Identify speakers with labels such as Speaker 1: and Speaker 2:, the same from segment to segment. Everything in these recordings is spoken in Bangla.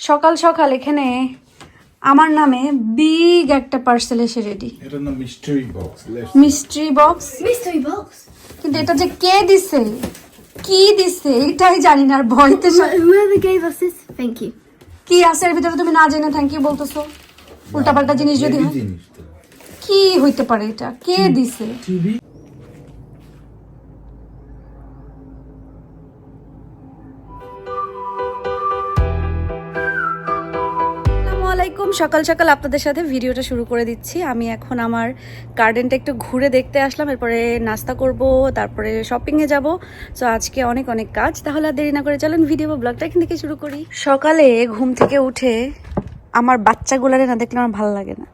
Speaker 1: সকাল সকাল এখানে আমার নামে বিগ একটা পার্সেল এসে রেডি
Speaker 2: এটা না mystery box
Speaker 1: mystery box
Speaker 3: Mystery box.
Speaker 1: কিন্তু এটা যে কে দিছে? কি দিছে? এটাই জানি না আর ভয়তে
Speaker 3: Whoever gave us this, thank you.
Speaker 1: কি আছে এর ভিতরে তুমি না জেনে থ্যাংক ইউ বলতেছো? উল্টাপাল্টা জিনিস যদি হয়। কি হইতে পারে এটা? কে দিছে? সকাল সকাল আপনাদের সাথে ভিডিওটা শুরু করে দিচ্ছি। আমি এখন আমার গার্ডেনটা একটু ঘুরে দেখতে আসলাম, এরপরে নাস্তা করব, তারপরে শপিংয়ে যাব। সো আজকে অনেক অনেক কাজ। তাহলে আর দেরি না করে চলেন ভিডিও বা ব্লগটা এখান থেকে শুরু করি। সকালে ঘুম থেকে উঠে আমার বাচ্চাগুলারে না দেখলে আমার ভালো লাগে না।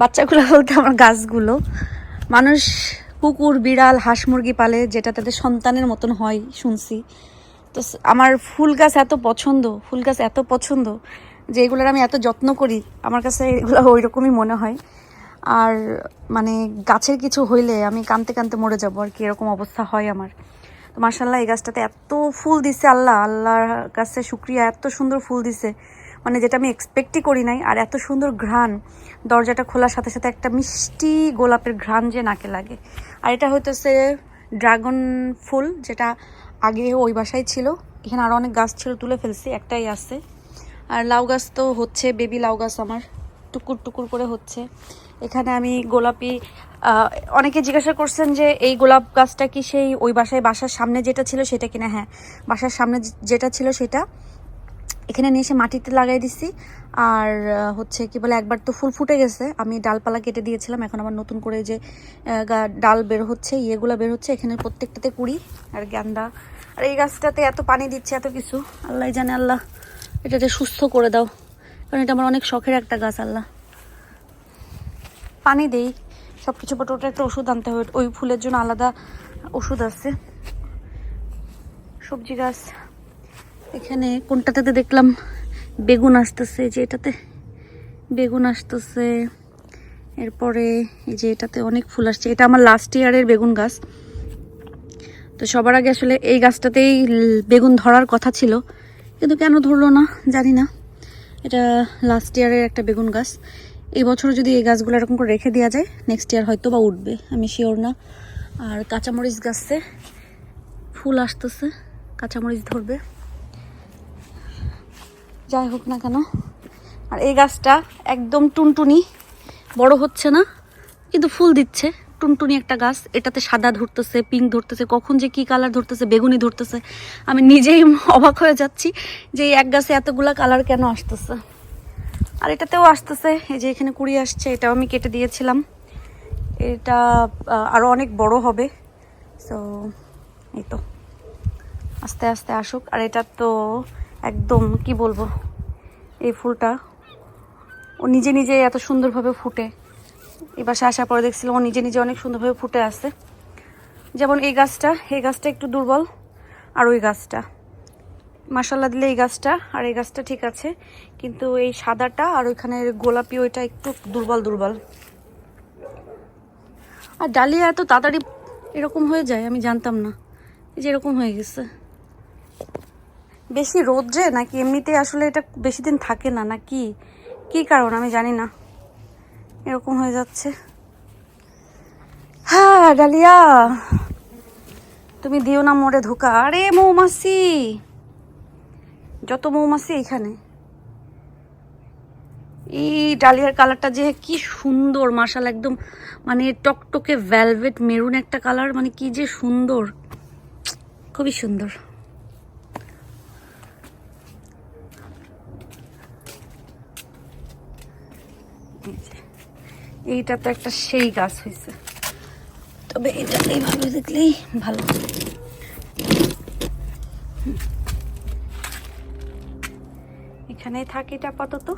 Speaker 1: বাচ্চাগুলো বলতে আমার গাছগুলো। মানুষ কুকুর, বিড়াল, হাঁস মুরগি পালে যেটা তাদের সন্তানের মতন হয়, শুনছি। তো আমার ফুল গাছ এত পছন্দ, ফুল গাছ এত পছন্দ। যে এগুলোর আমি এত যত্ন করি, আমার কাছে এগুলো ওই রকমই মনে হয়। আর মানে গাছের কিছু হইলে আমি কানতে কানতে মরে যাব, আর কি এরকম অবস্থা হয় আমার। তো মার্শাল্লাহ এই গাছটাতে এত ফুল দিছে আল্লাহ, আল্লাহর কাছে শুক্রিয়া, এত সুন্দর ফুল দিছে। মানে যেটা আমি এক্সপেক্টই করি নাই, আর এত সুন্দর ঘ্রাণ। দরজাটা খোলার সাথে সাথে একটা মিষ্টি গোলাপের ঘ্রাণ যে নাকে লাগে। আর এটা হইতেছে ড্রাগন ফুল, যেটা আগে ওই বাসায় ছিল। এখানে আরও অনেক গাছ ছিল, তুলে ফেলছি, একটাই আছে। আর লাউ গাছ তো হচ্ছে, বেবি লাউ গাছ আমার। টুকুর টুকুর করে হচ্ছে। এখানে আমি গোলাপি অনেকে জিজ্ঞাসা করছেন যে এই গোলাপ গাছটা কি সেই ওই বাসায় বাসার সামনে যেটা ছিল সেটা কিনা? হ্যাঁ বাসার সামনে যেটা ছিল সেটা। এখানে নিয়ে এসে মাটিতে লাগাই দিছি। আর হচ্ছে কি বলে, একবার তো ফুল ফুটে গেছে। আমি ডালপালা কেটে দিয়েছিলাম। এখন আবার নতুন করে যে ডাল বের হচ্ছে, ইয়েগুলো বের হচ্ছে। এখানে প্রত্যেকটাতে কুড়ি আর গ্যান্দা আর এই গাছটাতে এত পানি দিচ্ছে, এত কিছু। আল্লাহ জানে আল্লাহ। এটাতে সুস্থ করে দাও। কারণ এটা আমার অনেক শখের একটা গাছ, আল্লাহ। পানি দেই। সব কিছু পর ওটা একটা ওষুধ আনতে হবে। ওই ফুলের জন্য আলাদা ওষুধ আছে। সবজি গাছ। এখানে কোনটাতে দেখলাম? বেগুন আসতেছে যে এটাতে। বেগুন আসতেছে। এরপরে এই যে এটাতে অনেক ফুল আসছে। এটা আমার লাস্ট ইয়ারের বেগুন গাছ। তো সবার আগে আসলে এই গাছটাতেই বেগুন ধরার কথা ছিল। কিন্তু কেন ধরলো না, জানি না। এটা লাস্ট ইয়ারের একটা বেগুন গাছ। এই বছর যদি এই গাছগুলো এরকম করে রেখে দেওয়া যায় নেক্সট ইয়ার হয়তো বা উঠবে, আমি শিওর না। আর কাঁচামরিচ গাছে ফুল আসতেছে, কাঁচামরিচ ধরবে। যাই হোক না কেন। আর এই গাছটা একদম টুনটুনি, বড় হচ্ছে না, কিন্তু ফুল দিচ্ছে। টুনটুনি একটা গাছ, এটাতে সাদা ধরতেছে পিঙ্ক ধরতেছে, কখন যে কি কালার ধরতেছে, বেগুনি ধরতেছে। আমি নিজেই অবাক হয়ে যাচ্ছি যে এক গাছে এতগুলা কালার কেন আসতেছে। আর এটাতেও আসতেছে, এই যে এখানে কুড়ি আসছে, এটাও আমি কেটে দিয়েছিলাম। এটা আরও অনেক বড় হবে। সো এই তো। আস্তে আস্তে আসুক। আর এটা তো একদম, কি বলব, এই ফুলটা। ও নিজে নিজে এত সুন্দরভাবে ফুটে। এই বাসা আসার পরে দেখছিলাম ও নিজে নিজে অনেক সুন্দরভাবে ফুটে আছে। যেমন এই গাছটা এই গাছটা একটু দুর্বল, আর ওই গাছটা। মাসাল্লা দিলে এই গাছটা, আর এই গাছটা ঠিক আছে, কিন্তু এই সাদাটা আর ওইখানের গোলাপি ওইটা একটু দুর্বল দুর্বল। আর ডালিয়া এত তাড়াতাড়ি এরকম হয়ে যায়, আমি জানতাম না। যে এরকম হয়ে গেছে। বেশি রোদ্রে নাকি এমনিতে আসলে এটা বেশি দিন থাকে না, নাকি? কি কারণ আমি জানি না। এরকম হয়ে যাচ্ছে। হ্যাঁ ডালিয়া। তুমি দিও না মোড়ে ধোকা। আরে মৌমাছি! যত মৌমাছি এখানে। এই ডালিয়ার কালারটা যে কি সুন্দর মাসাল একদম মানে টকটকে ভ্যালভেট মেরুন একটা কালার মানে কি যে সুন্দর। খুবই সুন্দর। এইটা তো একটা সেই গাছ হয়েছে তবে এটা এইভাবে দেখলেই ভালো। এখানেই থাকি এটা আপাতত।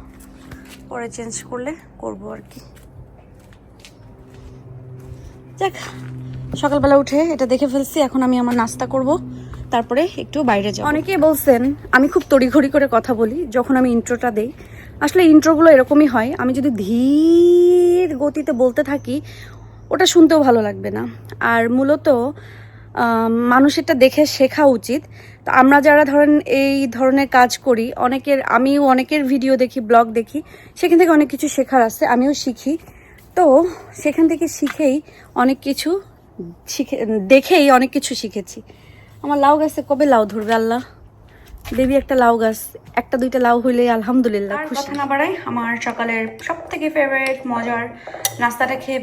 Speaker 1: পরে চেঞ্জ করলে করব আর কি। যাক, সকালবেলা উঠে এটা দেখে ফেলছি, এখন আমি আমার নাস্তা করব। তারপরে একটু বাইরে যাব। অনেকেই বলছেন, আমি খুব তড়িঘড়ি করে কথা বলি, যখন আমি ইন্ট্রোটা দেই আসলে ইন্ট্রোগুলো এরকমই হয়। আমি যদি ধীর গতিতে বলতে থাকি, ওটা শুনতেও ভালো লাগবে না। আর মূলত মানুষেরটা দেখে শেখা উচিত।
Speaker 4: তো আমরা যারা ধরেন এই ধরনের কাজ করি, অনেকের, আমিও অনেকের ভিডিও দেখি, ব্লগ দেখি, সেখান থেকে অনেক কিছু শেখার আছে, আমিও শিখি। তো সেখান থেকে শিখেই অনেক কিছু শিখে, দেখেই অনেক কিছু শিখেছি। আমার লাউ গাছে কবে লাউ ধরবে আল্লাহ? দেবী একটা লাউ গাছ একটা দুইটা লাউ হইলে আলহামদুলিল্লাহ
Speaker 1: আর
Speaker 4: খুশি।
Speaker 1: কথা
Speaker 4: না বাড়াই আমার সকালের সব থেকে ফেভারিট মজার নাস্তাটা খেয়ে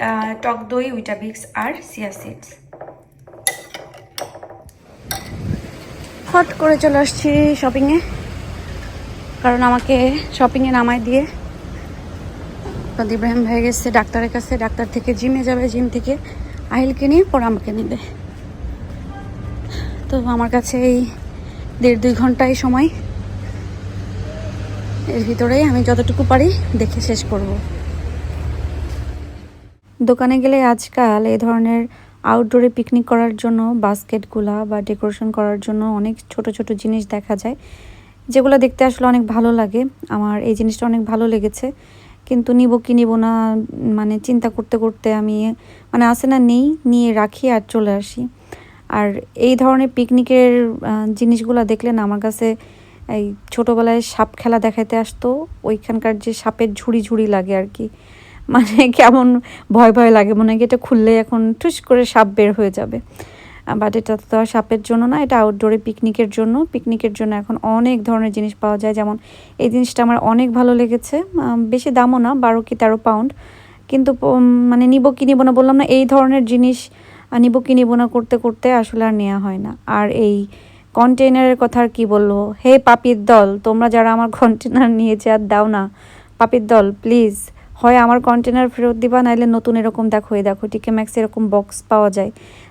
Speaker 4: আহ, টক দই উইটা বিক্স আর সিয়া সিডস হট করে চলে আসছি শপিংয়ে কারণ আমাকে শপিংয়ে নামাই দিয়ে প্রদীপ ইব্রাহিম হয়ে গেছে ডাক্তারের কাছে ডাক্তার থেকে জিমে যাবে জিম থেকে আহিলকে নিয়ে পরে আমাকে নেবে। তো আমার কাছে এই দেড় দুই ঘন্টাই সময়। এর ভিতরেই আমি যতটুকু পারি দেখে শেষ করব। দোকানে গেলে আজকাল এই ধরনের আউটডোরে পিকনিক করার জন্য বাস্কেটগুলা বা ডেকোরেশন করার জন্য অনেক ছোট ছোট জিনিস দেখা যায়। যেগুলো দেখতে আসলে অনেক ভালো লাগে। আমার এই জিনিসটা অনেক ভালো লেগেছে। কিন্তু নিব কি নিব না মানে চিন্তা করতে করতে আমি মানে আসে না নেই, নিয়ে রাখি আর চলে আসি। আর এই ধরনের পিকনিকের জিনিসগুলো দেখলে না আমার কাছে এই ছোটোবেলায় সাপ খেলা দেখাতে আসতো, ওইখানকার যে সাপের ঝুড়ি ঝুড়ি লাগে আর কি। মানে কেমন ভয় ভয় লাগে, মনে হয় এটা খুললে এখন ঠুস করে সাপ বের হয়ে যাবে। বাট এটা তো আর সাপের জন্য না, এটা আউটডোরে পিকনিকের জন্য। পিকনিকের জন্য এখন অনেক ধরনের জিনিস পাওয়া যায়, যেমন এই জিনিসটা আমার অনেক ভালো লেগেছে। বেশি দামও না, বারো কি তেরো পাউন্ড কিন্তু মানে নিব কি নিব না বললাম না, এই ধরনের জিনিস নিব কি নিব না করতে করতে আসলে আর নেওয়া হয় না। আর এই কন্টেনারের কথা আর কী বলব? হে পাপির দল, তোমরা যারা আমার কন্টেনার নিয়েছে আর দাও না, পাপির দল প্লিজ হয় আমার কন্টেনার ফেরত দিবা, নাইলে নতুন এরকম দেখো, এই দেখো টিকে ম্যাক্স এরকম বক্স পাওয়া যায়।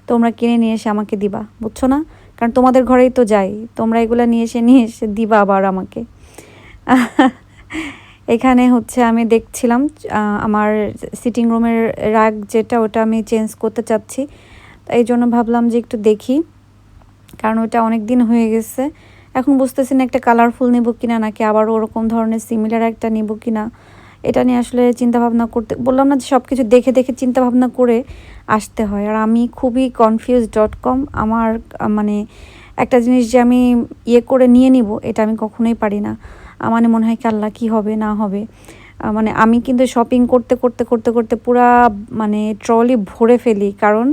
Speaker 4: তোমরা কিনে নিয়ে এসে আমাকে দিবা, বুঝছ না? কারণ তোমাদের ঘরেই তো যাই, তোমরা এগুলো নিয়ে এসে নিয়ে এসে দিবা আবার আমাকে। এখানে হচ্ছে আমি দেখছিলাম আমার সিটিং রুমের রাগ যেটা ওটা আমি চেঞ্জ করতে চাচ্ছি। এই জন্য ভাবলাম যে একটু দেখি, কারণ ওটা অনেক দিন হয়ে গেছে। এখন বুঝতেছি না একটা কালারফুল নিব কিনা, নাকি আবার ওরকম ধরনের সিমিলার একটা নিব কিনা। এটা নিয়ে আসলে চিন্তা ভাবনা করতে, বললাম না যে সব কিছু দেখে দেখে চিন্তা ভাবনা করে আসতে হয়। আর আমি খুবই কনফিউজ ডট কম আমার মানে একটা জিনিস যে আমি ইয়ে করে নিয়ে নিব, এটা আমি কখনোই পারি না। মানে মনে হয় কি কী হবে, না হবে। মানে আমি কিন্তু শপিং করতে করতে করতে করতে পুরা মানে ট্রলি ভরে ফেলি। কারণ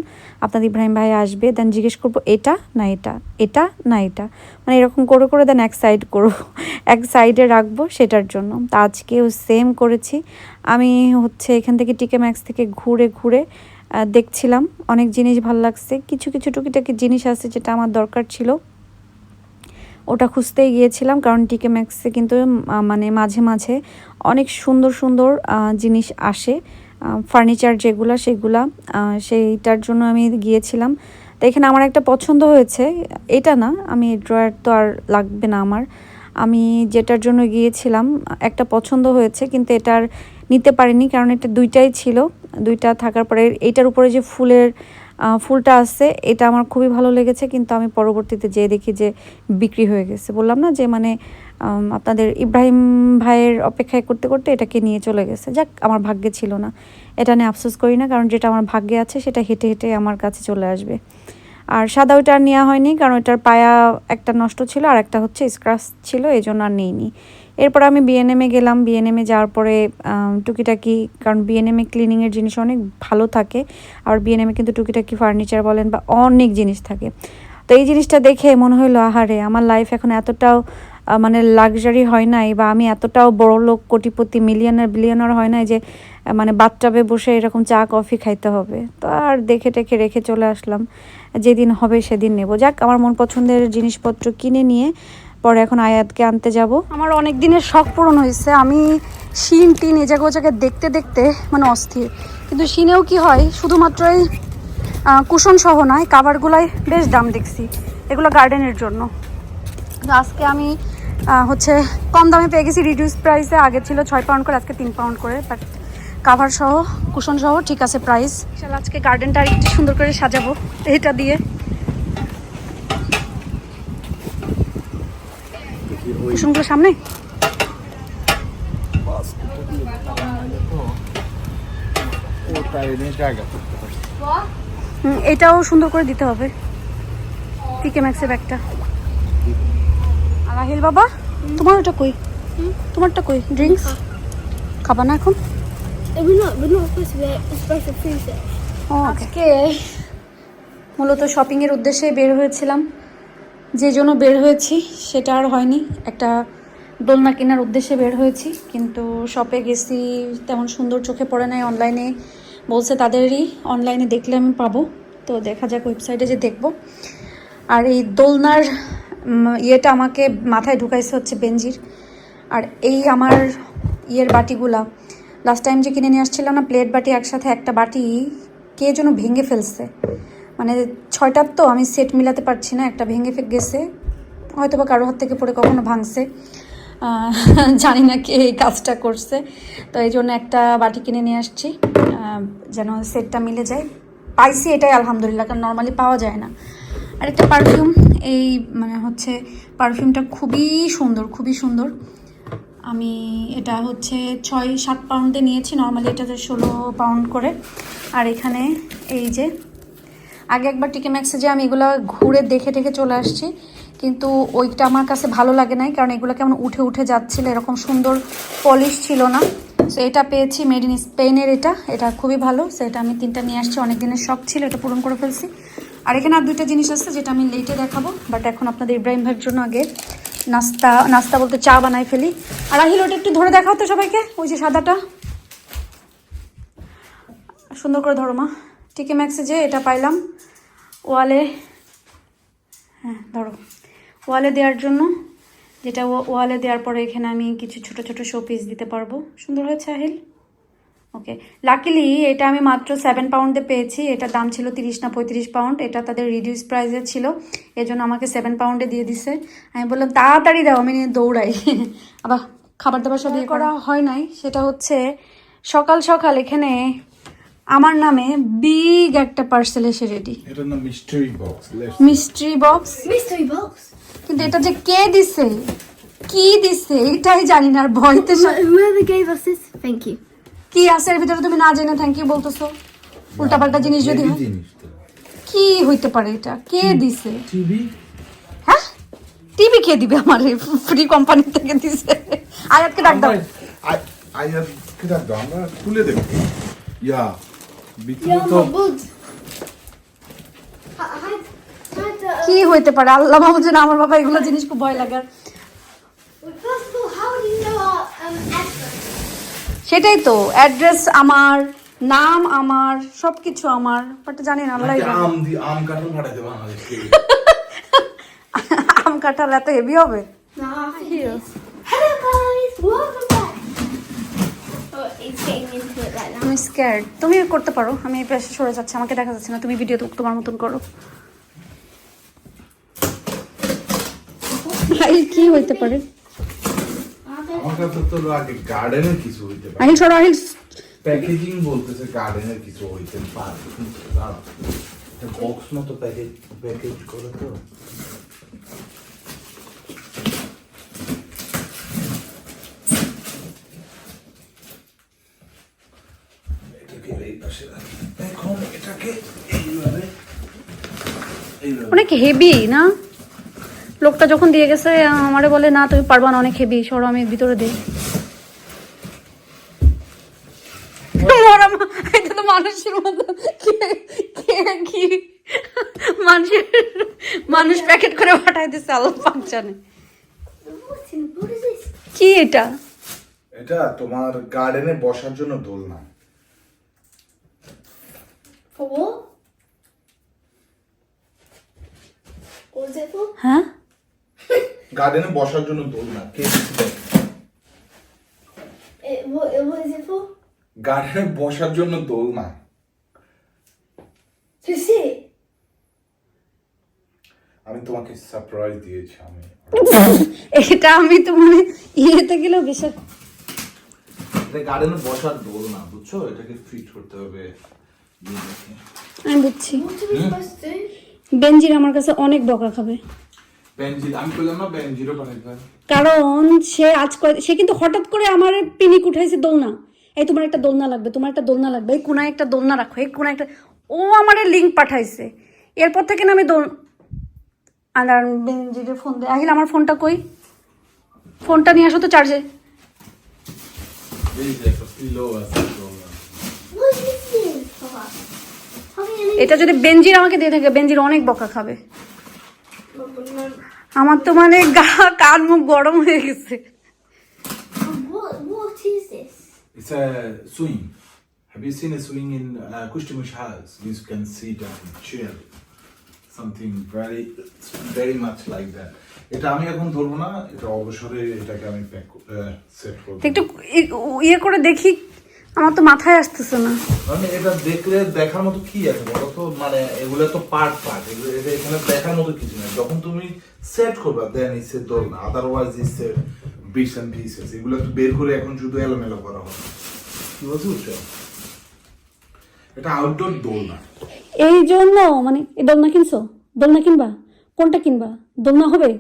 Speaker 4: আপনার ইব্রাহিম ভাই আসবে দেন জিজ্ঞেস করব, এটা না এটা? এটা না এটা? মানে এরকম করে করে দেন এক সাইড করব। এক সাইডে রাখব সেটার জন্য। তা আজকেও সেম করেছি। আমি হচ্ছে এখান থেকে টিকে ম্যাক্স থেকে ঘুরে ঘুরে দেখছিলাম। অনেক জিনিস ভালো লাগছে। কিছু কিছু টুকিটাকি জিনিস আছে যেটা আমার দরকার ছিল। ওটা খুঁজতেই গিয়েছিলাম, কারণ টিকে ম্যাক্সে কিন্তু মানে মাঝে মাঝে অনেক সুন্দর সুন্দর জিনিস আসে। ফার্নিচার যেগুলো সেগুলা সেইটার জন্য আমি গিয়েছিলাম। তো এখানে আমার একটা পছন্দ হয়েছে। এটা না, আমি ড্রয়ার তো আর লাগবে না আমার। আমি যেটার জন্য গিয়েছিলাম, একটা পছন্দ হয়েছে, কিন্তু এটার নিতে পারিনি, কারণ এটা দুইটাই ছিল। দুইটা থাকার পরে এইটার উপরে যে ফুলের ফুলটা আছে, এটা আমার খুবই ভালো লেগেছে, কিন্তু আমি পরবর্তীতে যেয়ে দেখি যে বিক্রি হয়ে গেছে। বললাম না যে মানে আপনাদের ইব্রাহিম ভাইয়ের অপেক্ষায় করতে করতে এটাকে নিয়ে চলে গেছে। যাক, আমার ভাগ্যে ছিল না। এটা নিয়ে আফসোস করি না, কারণ যেটা আমার ভাগ্যে আছে, সেটা হেঁটে হেঁটে আমার কাছে চলে আসবে। আর সাদা ওইটা আর নেওয়া হয়নি, কারণ ওটার পায়া একটা নষ্ট ছিল, আর একটা হচ্ছে স্ক্রাচ ছিল এই জন্য আর নিইনি। এরপর আমি বিএনএমে গেলাম। বিএনএমে যাওয়ার পরে টুকিটাকি, কারণ বিএনএমে ক্লিনিংয়ের জিনিস অনেক ভালো থাকে, আর বিএনএমে কিন্তু টুকিটাকি ফার্নিচার বলেন বা অনেক জিনিস থাকে। তো এই জিনিসটা দেখে মনে হলো আহারে, আমার লাইফ এখন এতটাও মানে লাক্সারি হয় নাই বা আমি এতটাও বড় লোক, কোটিপতি মিলিয়নার বিলিয়নার হয় নাই যে মানে বাথটাবে বসে এরকম চা কফি খাইতে হবে। তো আর দেখে টেখে রেখে চলে আসলাম। যেদিন হবে সেদিন নেব। যাক, আমার মন পছন্দের জিনিসপত্র কিনে নিয়ে পরে এখন আয়াতকে আনতে যাব। আমার অনেক দিনের শখ পূরণ হয়েছে। আমি শিন টিন এ জায়গা ও জায়গায় দেখতে দেখতে মানে অস্থির। কিন্তু শিনেও কি হয় শুধুমাত্র এই কুশন সহ নয় কাভারগুলাই বেশ দাম দেখছি। এগুলো গার্ডেনের জন্য। আজকে আমি হচ্ছে কম দামে পেয়ে গেছি। রিডিউস প্রাইসে আগে ছিল ছয় পাউন্ড করে আজকে তিন পাউন্ড করে। বাট কাভার সহ কুশন সহ ঠিক আছে প্রাইস আজকে গার্ডেনটা আর একটু সুন্দর করে সাজাবো এটা দিয়ে। কুশনগুলো সামনে? এটাও সুন্দর করে দিতে হবে। টিকে ম্যাক্সের ব্যাগটা
Speaker 1: আর আহিল বাবা তোমার ওটা কই? তোমারটা কই? ড্রিঙ্কস খাবা না এখন?
Speaker 3: it.
Speaker 1: আজকে মূলত শপিং এর উদ্দেশ্যে বের হয়েছিলাম। যে জন্য বের হয়েছি, সেটা আর হয়নি। একটা দোলনা কেনার উদ্দেশ্যে বের হয়েছি, কিন্তু শপে গেছি, তেমন সুন্দর চোখে পড়ে নাই অনলাইনে বলছে তাদেরই অনলাইনে দেখলে আমি পাবো। তো দেখা যাক ওয়েবসাইটে যে দেখব। আর এই দোলনার ইয়েটা আমাকে মাথায় ঢুকাইছে হচ্ছে বেঞ্জির। আর এই আমার ইয়ের বাটিগুলা লাস্ট টাইম যে কিনে নিয়ে আসছিলাম না প্লেট বাটি একসাথে একটা বাটি, কে যেন ভেঙে ফেলছে। মানে ছয়টার তো, আমি সেট মিলাতে পারছি না, একটা ভেঙে গেছে। হয়তো বা কারও হাত থেকে পড়ে কখনো ভাঙছে। জানি না কে এই কাজটা করছে। তো এই জন্য একটা বাটি কিনে নিয়ে আসছি। যেন সেটটা মিলে যায়। পাইছি এটাই আলহামদুলিল্লাহ, কারণ নর্মালি পাওয়া যায় না। আর একটা পারফিউম এই মানে হচ্ছে পারফিউমটা খুবই সুন্দর খুবই সুন্দর। আমি এটা হচ্ছে ছয় সাত পাউন্ডে নিয়েছি নর্মালি এটাতে ষোলো পাউন্ড করে। আর এখানে এই যে আগে একবার টিকে ম্যাক্সে যে আমি এগুলো ঘুরে দেখে টেখে চলে আসছি। কিন্তু ওইটা আমার কাছে ভালো লাগে নাই, কারণ এগুলো কেমন উঠে উঠে যাচ্ছিল, এরকম সুন্দর পলিশ ছিল না। সো এটা পেয়েছি মেড ইন স্পেনের এটা এটা খুবই ভালো। সো এটা আমি তিনটা নিয়ে আসছি অনেক দিনের শখ ছিল, এটা পূরণ করে ফেলছি। আর এখানে আর দুইটা জিনিস আছে, যেটা আমি লেটে দেখাবো বাট এখন আপনাদের ইব্রাহিম ভাইয়ের জন্য আগে নাস্তা নাস্তা বলতে চা বানাই ফেলি। আর আহিল, ওটা একটু ধরে দেখাও তো সবাইকে, ওই যে সাদাটা। সুন্দর করে ধরো মা। টিকে ম্যাক্সে যে এটা পাইলাম। ওয়ালে হ্যাঁ ধরো। ওয়ালে দেওয়ার জন্য যেটা ওয়ালে দেওয়ার পরে এখানে আমি কিছু ছোট ছোট শো পিস দিতে পারব। সুন্দর হয়েছে আহিল? ওকে লাকিলি এটা আমি মাত্র সেভেন পাউন্ডে পেয়েছি। এটার দাম ছিল তিরিশ না পঁয়ত্রিশ পাউন্ড এটা তাদের রিডিউস প্রাইসে ছিল। এই জন্য আমাকে সেভেন পাউন্ডে দিয়ে দিছে। আমি বললাম তাড়াতাড়ি দাও আমি নিয়ে দৌড়াই। আবার খাবার দাবার সব ইয়ে করা হয় নাই। সেটা হচ্ছে সকাল সকাল এখানে আমার নামে বিগ একটা পার্সেল এসে রেডি
Speaker 2: এটার নাম mystery box
Speaker 1: mystery box
Speaker 3: Mystery box.
Speaker 1: কিন্তু এটা যে কে দিছে? কি দিছে? এটাই জানি না আর ভয়তে
Speaker 3: thank you.
Speaker 1: কি আছে এর ভিতরে তুমি না জেনে থ্যাংক ইউ বলতেছো? উল্টাপাল্টা জিনিস যদি হয়?
Speaker 2: জিনিস
Speaker 1: কি হইতে পারে এটা? কে দিছে?
Speaker 2: টিভি?
Speaker 1: হ্যাঁ? টিভি কে দিবে আমার? ফ্রি কোম্পানি থেকে দিছে। আয়াতকে ডাক দাও।
Speaker 2: আয়ার কি রাখব আমরা খুলে দেখব ইয়া ভিতরে
Speaker 3: Yeah,
Speaker 2: তো
Speaker 3: my wood. I, I had, I had to, uh,
Speaker 1: কি হইতে পারে? আল্লাহ মাহমুদ যেন আমার বাবা এগুলো জিনিস খুব ভয় লাগে। আর
Speaker 3: well, first of all, how do you know our um?
Speaker 1: সেটাই তো অ্যাড্রেস আমার নাম আমার সবকিছু আমার বাট জানি না আল্লাহ
Speaker 2: আম দি আম কাঁঠাল ফাটাইতে বাংলাদেশকে
Speaker 1: আম কাঁঠাল এত হেভি হবে?
Speaker 3: Nah,
Speaker 1: আমি স্ক্যার্ড তুমি করতে পারো। আমি এই পাশে সরে যাচ্ছি। আমাকে দেখা যাচ্ছে না। তুমি ভিডিও তোমার মতন করো। ভাই কি হইতে পারে?
Speaker 2: আমার তো আগে গার্ডেনের কিছু হইতে পারে।
Speaker 1: আহিল সরো আহিল
Speaker 2: প্যাকেজিং বলতেছে গার্ডেনের কিছু হইতে পারে। বক্স মতো প্যাকেজ প্যাকেজ করে তো এটাকে এই পাশে রাখি এখন এটাকে এইভাবে এইভাবে
Speaker 1: অনেক হেভি না? লোকটা যখন দিয়ে গেছে আমারে বলে না তুমি পারবা না অনেক হেভি সরো আমি ভিতরে দিই। এটা তো মানুষের মতো। কে- মানুষের মানুষ প্যাকেট করে পাঠাই দিচ্ছে আল্লাহ? কি এটা?
Speaker 2: এটা তোমার গার্ডেনে বসার জন্য দোলনা।
Speaker 3: For what? What was it for?
Speaker 1: হ্যাঁ?
Speaker 2: গার্ডেনে বসার জন্য কে
Speaker 3: is it for?
Speaker 2: গার্ডেনে বসার জন্য দোলনা
Speaker 3: To sit.
Speaker 2: আমি তোমাকে সারপ্রাইজ দিয়েছি আমি।
Speaker 1: এটা আমি তো মানে ইয়েতে গেলেও বিশ্বাস
Speaker 2: এটা গার্ডেনে বসার দোলনা বুঝছ? এটাকে ফিট করতে হবে
Speaker 1: আমি বুঝছি। বেঞ্জির আমার কাছে অনেক বকা খাবে।
Speaker 2: বেঞ্জির আমি বললাম না বেঞ্জিরও পাঠাইতে পারে
Speaker 1: কারণ সে আজ কয়- সে কিন্তু হঠাৎ করে আমার পিনিক উঠাইছে দোলনা। এই তোমার একটা দোলনা লাগবে তোমার একটা দোলনা লাগবে এই কোনায় একটা দোলনা রাখো এই কোনায় একটা ও আমার লিঙ্ক পাঠাইছে। এরপর থেকে না আমি দোল আর বেঞ্জিরে ফোন দে আহিল আমার ফোনটা কই? ফোনটা নিয়ে আসো তো চার্জে
Speaker 2: এই যে একটা পিলো আছে তো,
Speaker 3: What is this? Papa? How can you
Speaker 1: এটা যদি বেঞ্জির আমাকে দিয়ে থাকে বেঞ্জির অনেক বকা খাবে আমার তো মানে গা কান মুখ গরম হয়ে গেছে
Speaker 3: What, what is this?
Speaker 2: It's a swing. Have you seen a swing in uh, Kushtimush house? You can sit and chill. Something very, very much like that. এটা আমি এখন ধরবো না এটা অবসরে এটাকে আমি প্যাক সেট করব
Speaker 1: একটু ইয়ে করে দেখি আমার তো মাথায় আসতেছে না।
Speaker 2: মানে এটা দেখলে দেখার মতো কি আছে? বলো তো মানে এগুলো তো পার্ট পার্ট এটা এখানে দেখার মতো কিছু নেই। যখন তুমি সেট করবা দেন ইসে দোল না আদারওয়াইজ ইসে বিটস এন্ড পিসেস এগুলো তো বের করে এখন শুধু এলোমেলো করা হবে কি বুঝছ এটা আউটডোর দোল না
Speaker 1: এই জন্য মানে এই দোলনা কিনছো? দোলনা কিনবা? কোনটা কিনবা? দোলনা হবে?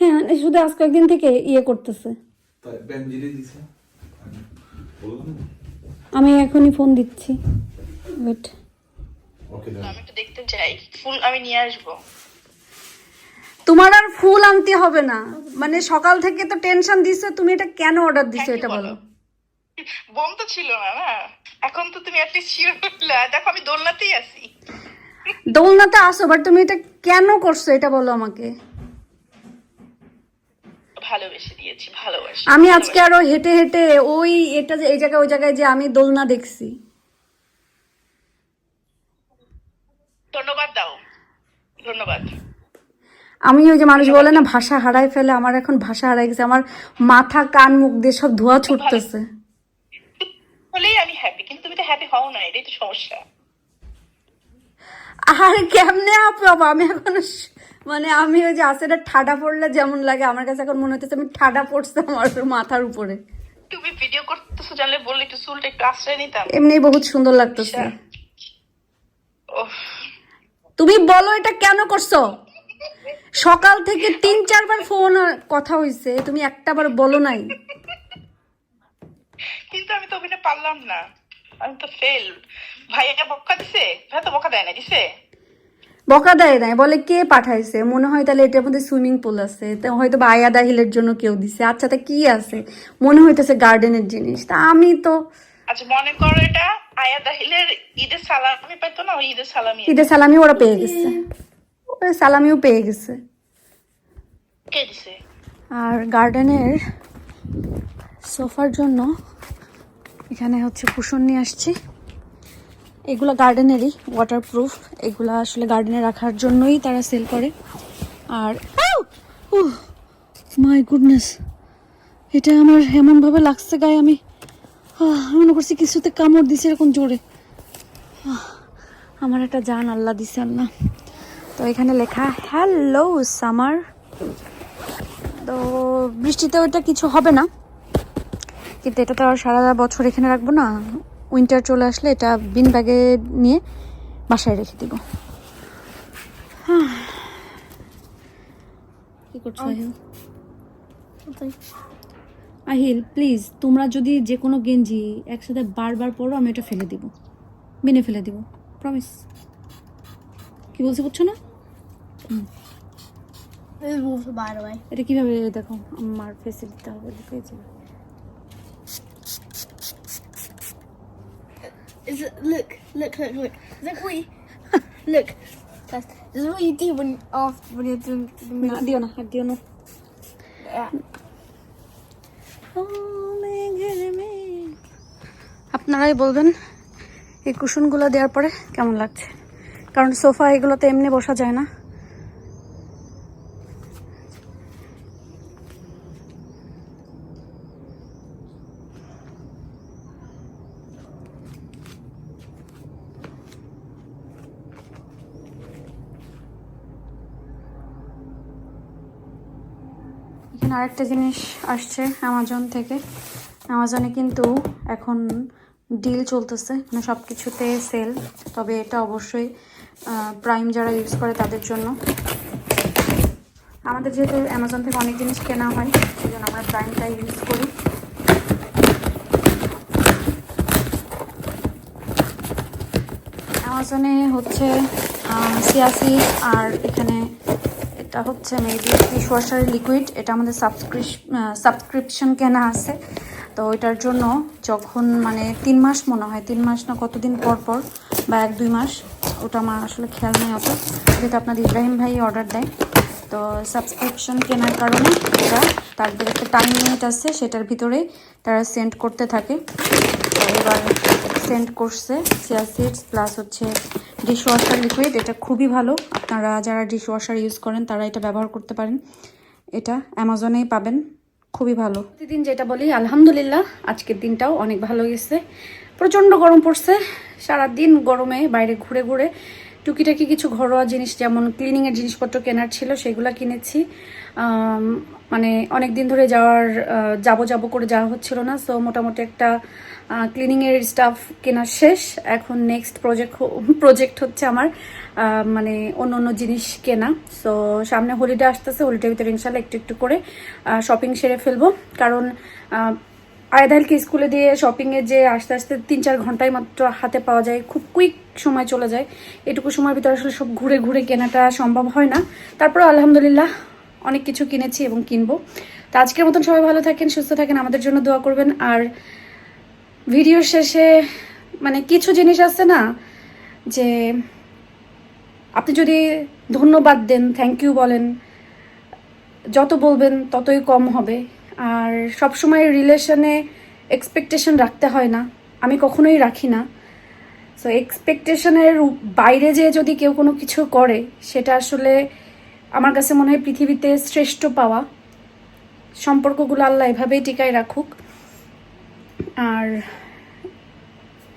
Speaker 1: হ্যাঁ এই শুধু আজ কয়েকদিন থেকে ইয়ে করতেছে।
Speaker 2: তাই বেঞ্জিরে দিছে। বললাম
Speaker 1: আমি এখনই ফোন দিচ্ছি। ওয়েট
Speaker 5: আমি একটু দেখতে চাই। ফুল আমি নিয়ে আসব।
Speaker 1: তোমার আর ফুল আনতে হবে না। মানে সকাল থেকে তো টেনশন দিছো তুমি এটা কেন অর্ডার দিছো এটা বলো।
Speaker 5: বোম তো ছিল না না? এখন তো তুমি অ্যাটলিস্ট শিওর দেখো আমি দোলনাতেই আছি।
Speaker 1: দোলনাতে আসো বাট তুমি এটা কেন করছ এটা বলো আমাকে।
Speaker 5: ভালোবেসে দিয়েছি ভালোবাসি
Speaker 1: আমি আজকে আরও হেঁটে হেঁটে ওই এটা যে এই জায়গায় ওই জায়গায় যে আমি দোলনা দেখছি।
Speaker 5: ধন্যবাদ দাও ধন্যবাদ।
Speaker 1: আমি ওই যে মানুষ বলে না ভাষা হারাই ফেলে আমার এখন ভাষা হারাই গেছে আমার মাথা কান মুখ দিয়ে সব ধোয়া ছুটতেছে।
Speaker 5: হলেই আমি হ্যাপি কিন্তু তুমি তো হ্যাপি হও না এটাই তো সমস্যা।
Speaker 1: আর কেমনে আপু আমি এখন মানে আমি ওই যে আসলে ঠাডা পড়লে যেমন লাগে আমার কাছে এখন মনে হচ্ছে আমি ঠাডা পড়ছে আমার মাথার উপরে।
Speaker 5: তুমি ভিডিও করতেছো জানলে বললে একটু চুলটা একটু আশ্রয় নিতাম।
Speaker 1: এমনি বহুত সুন্দর লাগতেছে। তুমি বলো এটা কেন করছ? সকাল থেকে তিন চারবার ফোন কথা হইছে তুমি একটা বার বলো নাই।
Speaker 5: কিন্তু আমি তো অভিনয় পারলাম না। আমি তো ফেল ভাইয়া বকা দিছে? ভাই তো বকা দেয় না দিছে?
Speaker 1: বকা দেয় নাই বলে কে পাঠাইছে? মনে হয় তাহলে এটার মধ্যে সুইমিং পুল আছে। তা হয়তো বা আয়াদা হিলের জন্য কেউ দিছে। আচ্ছা তা কি আছে? মনে হইতেছে গার্ডেনের জিনিস। তা আমি তো
Speaker 5: আচ্ছা মনে করো এটা আয়া দাহিলের ঈদের সালামি পাইতো না ঈদের সালামি
Speaker 1: ঈদের সালামি ওরা পেয়ে গেছে। ওরা সালামিও পেয়ে গেছে।
Speaker 5: কে দিছে?
Speaker 1: আর গার্ডেনের সোফার জন্য এখানে হচ্ছে কুশন নিয়ে আসছি। এগুলো গার্ডেনেরই ওয়াটারপ্রুফ এগুলো আসলে গার্ডেনে রাখার জন্যই তারা সেল করে। আর মাই গুডনেস এটা আমার এমনভাবে লাগছে গায়ে আমি। মনে করছি কিছুতে কামড় দিছে এরকম জোরে। আমার একটা জান আল্লাহ দিছে আল্লাহ। তো এখানে লেখা হ্যালো সামার তো বৃষ্টিতে ওটা কিছু হবে না। কিন্তু এটা তো আর সারা বছর এখানে রাখব না। উইন্টার চলে আসলে এটা বিন ব্যাগে নিয়ে বাসায় রেখে দিব। কি করছ আহিল? আহিল প্লিজ তোমরা যদি যে কোনো গেঞ্জি একসাথে বারবার পরো আমি এটা ফেলে দিব। বিনে ফেলে দিব প্রমিস কি বলছি বুঝছ না? এটা কীভাবে দেখো? আমার ফেসে দিতে হবে দেখে
Speaker 3: Is it, look, look, look, look. Look what you, look. Guys, this is what you do when after when you're doing the
Speaker 1: না আর দিও না
Speaker 3: Yeah.
Speaker 1: আপনারাই বলবেন এই কুশনগুলো দেওয়ার পরে কেমন লাগছে কারণ সোফা এগুলোতে এমনি বসা যায় না এখানে আরেকটা জিনিস আসছে অ্যামাজন থেকে। অ্যামাজনে কিন্তু এখন ডিল চলতেছে মানে সব কিছুতে সেল তবে এটা অবশ্যই প্রাইম যারা ইউজ করে তাদের জন্য। আমাদের যেহেতু অ্যামাজন থেকে অনেক জিনিস কেনা হয়, সেই জন্য আমরা প্রাইমটা ইউজ করি। অ্যামাজনে হচ্ছে সিয়াসি আর এখানে এটা হচ্ছে মেবি ডিশওয়াশার লিকুইড এটা আমাদের সাবস্ক্রিপ সাবস্ক্রিপশন কেনা আছে। তো ওইটার জন্য যখন মানে তিন মাস মনে হয়, তিন মাস না কতদিন পর পর বা এক, দুই মাস, ওটা আমার আসলে খেয়াল নেই অত। যেটা আপনাদের ইব্রাহিম ভাই অর্ডার দেয়, তো সাবস্ক্রিপশন কেনার কারণে এটা তাদের একটা টাইম লিমিট আছে, সেটার ভিতরে তারা সেন্ড করতে থাকে। এবার সেন্ড করছে চিয়া সিডস প্লাস হচ্ছে ডিশওয়াশার লিকুইড এটা খুবই ভালো। আপনারা যারা ডিশওয়াশার ইউজ করেন, তারা এটা ব্যবহার করতে পারেন। এটা অ্যামাজনেই পাবেন। খুবই ভালো। প্রতিদিন যেটা বলি, আলহামদুলিল্লাহ, আজকের দিনটাও অনেক ভালো গেছে। প্রচণ্ড গরম পড়ছে। সারাদিন গরমে বাইরে ঘুরে ঘুরে টুকিটাকি কিছু ঘরোয়া জিনিস, যেমন ক্লিনিংয়ের জিনিসপত্র কেনার ছিল, সেগুলো কিনেছি। মানে অনেক দিন ধরে যাওয়ার যাব যাব করে যাওয়া হচ্ছিল না সো মোটামুটি একটা ক্লিনিংয়ের স্টাফ কেনা শেষ। এখন নেক্সট প্রজেক্ট প্রজেক্ট হচ্ছে আমার মানে অন্য অন্য জিনিস কেনা। সো সামনে হলিডে আসতেছে হলিডের ভিতরে ইনশাল্লাহ একটু একটু করে শপিং সেরে ফেলব। কারণ আহ, আয়দালকে স্কুলে দিয়ে শপিংয়ে যে আস্তে আস্তে তিন চার ঘন্টায় মাত্র হাতে পাওয়া যায় খুব কুইক সময় চলে যায়। এটুকু সময়ের ভিতরে আসলে সব ঘুরে ঘুরে কেনাটা সম্ভব হয় না। তারপর আলহামদুলিল্লাহ অনেক কিছু কিনেছি এবং কিনবো। তো আজকের মতন সবাই ভালো থাকেন সুস্থ থাকেন আমাদের জন্য দোয়া করবেন। আর ভিডিওর শেষে মানে কিছু জিনিস আছে না যে আপনি যদি ধন্যবাদ দেন থ্যাংক ইউ বলেন, যত বলবেন ততই কম হবে। আর সবসময় রিলেশনে এক্সপেকটেশন রাখতে হয় না। আমি কখনোই রাখি না। সো এক্সপেকটেশনের বাইরে যে যদি কেউ কোনো কিছু করে, সেটা আসলে আমার কাছে মনে হয় পৃথিবীতে শ্রেষ্ঠ পাওয়া। সম্পর্কগুলো আল্লাহ এভাবেই টিকায় রাখুক। আর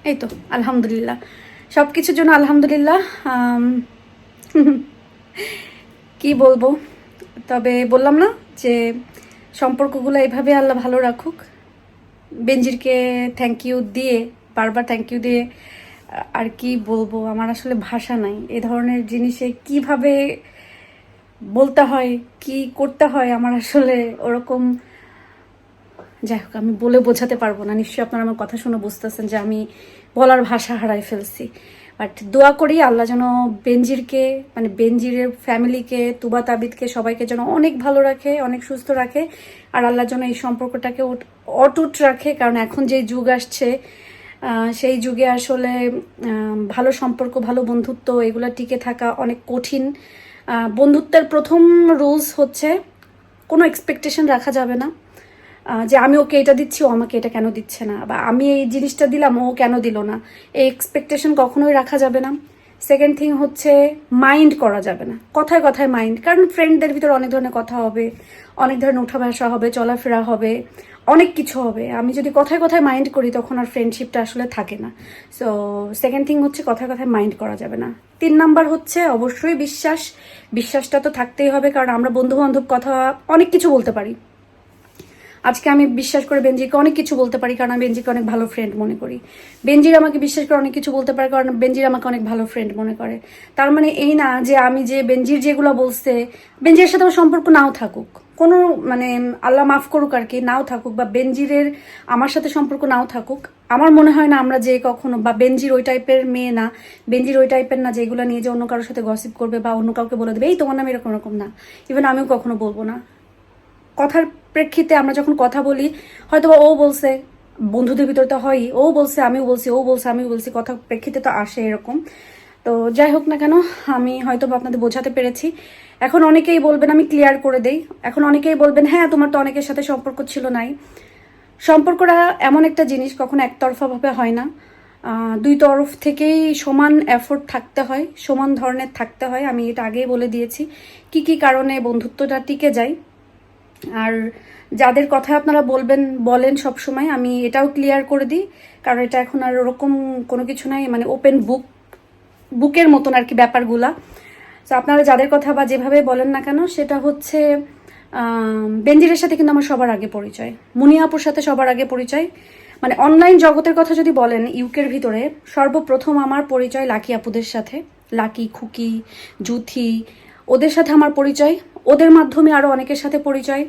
Speaker 1: এই তো, আলহামদুলিল্লাহ। সব কিছুর জন্য আলহামদুলিল্লাহ কি বলব? তবে বললাম না যে সম্পর্কগুলো এভাবে আল্লাহ ভালো রাখুক। বেঞ্জিরকে থ্যাংক ইউ দিয়ে, বারবার থ্যাংক ইউ দিয়ে আর কি বলব? আমার আসলে ভাষা নাই। এ ধরনের জিনিসে কীভাবে বলতে হয়, কি করতে হয়, আমার আসলে ওরকম যাই হোক, আমি বলে বোঝাতে পারব না। নিশ্চয়ই আপনারা আমার কথা শুনে বুঝতেছেন যে আমি বলার ভাষা হারাই ফেলছি। বাট দোয়া করি আল্লাহ যেন বেনজিরকে মানে বেনজিরের ফ্যামিলিকে তুবা তাবিদকে, সবাইকে যেন অনেক ভালো রাখে, অনেক সুস্থ রাখে, আর আল্লাহ যেন এই সম্পর্কটাকে অট- অটুট রাখে। কারণ এখন যে যুগ আসছে সেই যুগে আসলে ভালো সম্পর্ক, ভালো বন্ধুত্ব, এগুলো টিকে থাকা অনেক কঠিন। বন্ধুত্বের প্রথম রুলস হচ্ছে, কোনো এক্সপেকটেশন রাখা যাবে না। যে আমি ওকে এটা দিচ্ছি, ও আমাকে এটা কেন দিচ্ছে না? বা আমি এই জিনিসটা দিলাম, ও কেন দিল না? এই এক্সপেকটেশন কখনোই রাখা যাবে না। সেকেন্ড থিং হচ্ছে মাইন্ড করা যাবে না। কথায় কথায় মাইন্ড কারণ ফ্রেন্ডদের ভিতরে অনেক ধরনের কথা হবে, অনেক ধরনের উঠা ভাষা হবে, চলাফেরা হবে, অনেক কিছু হবে। আমি যদি কথায় কথায় মাইন্ড করি, তখন আর ফ্রেন্ডশিপটা আসলে থাকে না। সো সেকেন্ড থিং হচ্ছে, কথায় কথায় মাইন্ড করা যাবে না। তিন নাম্বার হচ্ছে, অবশ্যই বিশ্বাস। বিশ্বাসটা তো থাকতেই হবে, কারণ আমরা বন্ধু বান্ধব কথা অনেক কিছু বলতে পারি। আজকে আমি বিশ্বাস করে বেঞ্জিকে অনেক কিছু বলতে পারি, কারণ আমি বেঞ্জিকে অনেক ভালো ফ্রেন্ড মনে করি। বেঞ্জির আমাকে বিশ্বাস করে অনেক কিছু বলতে পারে, কারণ বেঞ্জির আমাকে অনেক ভালো ফ্রেন্ড মনে করে। তার মানে এই না যে আমি যে বেঞ্জির যেগুলো বলছে বেঞ্জির সাথে আমার সম্পর্ক নাও থাকুক। কোনো মানে আল্লাহ মাফ করুক আর কি, নাও থাকুক বা বেঞ্জিরের আমার সাথে সম্পর্ক নাও থাকুক। আমার মনে হয় না আমরা যে কখনো বা বেঞ্জির ওই টাইপের মেয়ে না বেঞ্জির ওই টাইপের না যেগুলো নিয়ে যে অন্য কারোর সাথে গসিপ করবে বা অন্য কাউকে বলে দেবে, এই তোমার নাম এরকম এরকম না। ইভেন আমিও কখনো বলব না। কথার প্রেক্ষিতে আমরা যখন কথা বলি হয়তো ও বলছে, বন্ধুদের ভিতরে তো হয়ই, ও বলছে, আমিও বলছি, ও বলছে, আমিও বলছি, কথা প্রেক্ষিতে তো আসে এরকম। তো যাই হোক না কেন, আমি হয়তো আপনাদের বোঝাতে পেরেছি। এখন অনেকেই বলবেন, আমি ক্লিয়ার করে দেই। এখন অনেকেই বলবেন হ্যাঁ তোমার তো অনেকের সাথে সম্পর্ক ছিল নাই। সম্পর্কটা এমন একটা জিনিস, কখনো একতরফাভাবে হয় না। দুই তরফ থেকেই সমান এফোর্ট থাকতে হয়, সমান ধরনের থাকতে হয়। আমি এটা আগেই বলে দিয়েছি। কি কি কারণে বন্ধুত্বটা টিকে যায় আর যাদের কথা আপনারা বলবেন, বলেন সব সময় আমি এটাও ক্লিয়ার করে দিই, কারণ এটা এখন আর ওরকম কোনো কিছু নাই মানে ওপেন বুক বুকের মতন আর কি ব্যাপারগুলা। তো আপনারা যাদের কথা বা যেভাবে বলেন না কেন, সেটা হচ্ছে বেঞ্জিরের সাথে কিন্তু আমার সবার আগে পরিচয় মুনিয়াপুর সাথে সবার আগে পরিচয়। মানে অনলাইন জগতের কথা যদি বলেন, ইউকের ভিতরে, সর্বপ্রথম আমার পরিচয় লাকি আপুদের সাথে, লাকি, খুকি, জুথি, ওদের সাথে আমার পরিচয়। ওদের মাধ্যমে আরও অনেকের সাথে পরিচয়।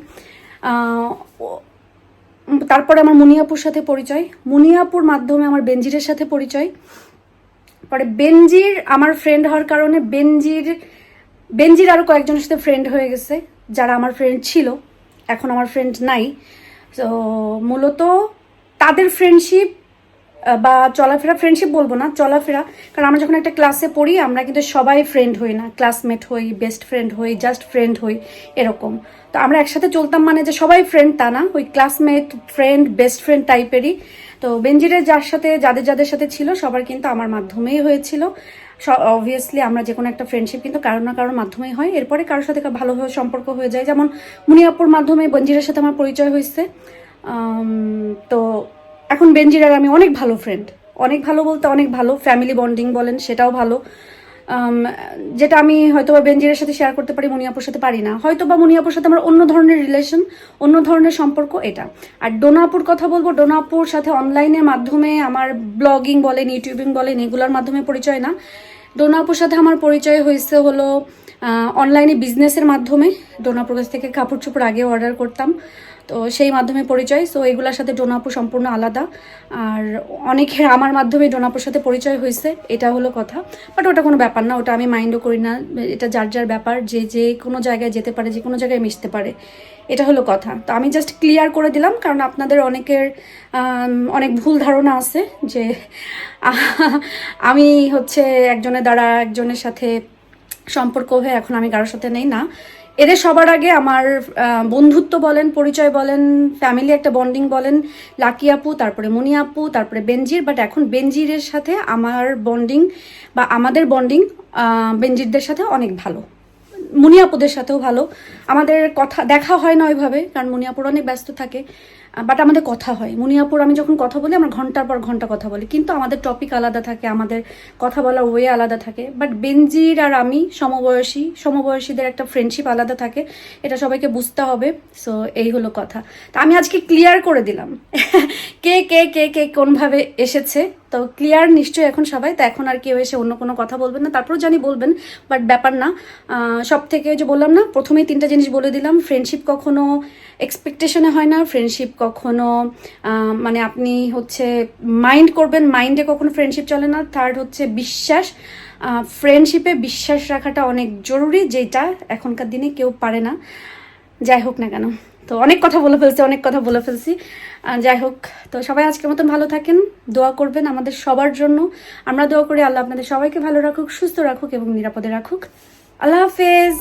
Speaker 1: তারপরে আমার মুনিয়াপুর সাথে পরিচয়। মুনিয়াপুর মাধ্যমে আমার বেঞ্জিরের সাথে পরিচয়। পরে বেনজির আমার ফ্রেন্ড হওয়ার কারণে বেনজির বেঞ্জির আরও কয়েকজনের সাথে ফ্রেন্ড হয়ে গেছে, যারা আমার ফ্রেন্ড ছিল। এখন আমার ফ্রেন্ড নাই। তো মূলত তাদের ফ্রেন্ডশিপ বা চলাফেরা ফ্রেন্ডশিপ বলব না, চলাফেরা। কারণ আমরা যখন একটা ক্লাসে পড়ি, আমরা কিন্তু সবাই ফ্রেন্ড হই না। ক্লাসমেট হই বেস্ট ফ্রেন্ড হই জাস্ট ফ্রেন্ড হই, এরকম। তো আমরা একসাথে চলতাম মানে যে সবাই ফ্রেন্ড তা না, ওই ক্লাসমেট ফ্রেন্ড বেস্ট ফ্রেন্ড টাইপেরই তো বেঞ্জিরের যার সাথে, যাদের যাদের সাথে ছিল, সবার কিন্তু আমার মাধ্যমেই হয়েছিল। অবভিয়াসলি আমরা যে কোনো একটা ফ্রেন্ডশিপ কিন্তু কারও না কারোর মাধ্যমেই হয়। এরপরে কারোর সাথে ভালোভাবে সম্পর্ক হয়ে যায়। যেমন মুনিয়াপুর মাধ্যমে বেঞ্জিরের সাথে আমার পরিচয় হয়েছে তো এখন বেঞ্জির আর আমি অনেক ভালো ফ্রেন্ড অনেক ভালো বলতে অনেক ভালো। ফ্যামিলি বন্ডিং বলেন, সেটাও ভালো। যেটা আমি হয়তো বা বেঞ্জিরের সাথে শেয়ার করতে পারি, মনিয়াপুর সাথে পারি না। হয়তো বা মনিয়াপুর সাথে আমার অন্য ধরনের রিলেশন অন্য ধরনের সম্পর্ক এটা। আর ডোনাপুর কথা বলব, ডোনাপুর সাথে অনলাইনের মাধ্যমে আমার ব্লগিং বলেন ইউটিউবিং বলেন, এগুলোর মাধ্যমে পরিচয় না। ডোনাপুর সাথে আমার পরিচয় হয়েছে হলো অনলাইনে বিজনেসের মাধ্যমে। ডোনাপুর কাছ থেকে কাপড় চোপড় আগে অর্ডার করতাম। তো সেই মাধ্যমে পরিচয়। সো এগুলোর সাথে ডোনাপুর সম্পূর্ণ আলাদা। আর অনেকের আমার মাধ্যমে ডোনাপুর সাথে পরিচয় হয়েছে, এটা হলো কথা। বাট ওটা কোনো ব্যাপার না, ওটা আমি মাইন্ডও করি না। এটা যার যার ব্যাপার, যে যে কোনো জায়গায় যেতে পারে, যে কোনো জায়গায় মিশতে পারে। এটা হলো কথা। তো আমি জাস্ট ক্লিয়ার করে দিলাম, কারণ আপনাদের অনেকের অনেক ভুল ধারণা আছে যে আমি হচ্ছে একজনের দ্বারা একজনের সাথে সম্পর্ক হয়ে এখন আমি কারোর সাথে নেই না। এদের সবার আগে আমার বন্ধুত্ব বলেন, পরিচয় বলেন ফ্যামিলি একটা বন্ডিং বলেন, লাকি আপু, তারপরে মনি আপু, তারপরে বেনজির বাট এখন বেনজিরের সাথে আমার বন্ডিং বা আমাদের বন্ডিং বেনজিরদের সাথে অনেক ভালো। মুনিয়াপুদের সাথেও ভালো। আমাদের কথা, দেখা হয় না ওইভাবে, কারণ মুনিয়াপুর অনেক ব্যস্ত থাকে। বাট আমাদের কথা হয়। মুনিয়াপুর আমি যখন কথা বলি, আমরা ঘণ্টার পর ঘণ্টা কথা বলি। কিন্তু আমাদের টপিক আলাদা থাকে, আমাদের কথা বলার ওয়ে আলাদা থাকে। বাট বেনজির আর আমি সমবয়সী, সমবয়সীদের একটা ফ্রেন্ডশিপ আলাদা থাকে। এটা সবাইকে বুঝতে হবে সো এই হলো কথা। তা আমি আজকে ক্লিয়ার করে দিলাম। কে কে কে কে কোনভাবে এসেছে? তো ক্লিয়ার নিশ্চয়ই এখন সবাই, তো এখন আর কেউ এসে অন্য কোনো কথা বলবেন না। তারপরেও জানি বলবেন, বাট ব্যাপার না। সব থেকে যে বললাম না, প্রথমেই তিনটা জিনিস বলে দিলাম। ফ্রেন্ডশিপ কখনো এক্সপেকটেশনে হয় না। ফ্রেন্ডশিপ কখনো মানে আপনি হচ্ছে মাইন্ড করবেন মাইন্ডে কখনো ফ্রেন্ডশিপ চলে না। থার্ড হচ্ছে বিশ্বাস। ফ্রেন্ডশিপে বিশ্বাস রাখাটা অনেক জরুরি, যেটা এখনকার দিনে কেউ পারে না। যাই হোক না কেন। তো অনেক কথা বলে ফেলছি, অনেক কথা বলে ফেলছি। যাই হোক, তো সবাই আজকের মতন ভালো থাকেন, দোয়া করবেন আমাদের সবার জন্য। আমরা দোয়া করি আল্লাহ আপনাদের সবাইকে ভালো রাখুক, সুস্থ রাখুক এবং নিরাপদে রাখুক। আল্লাহ হাফেজ।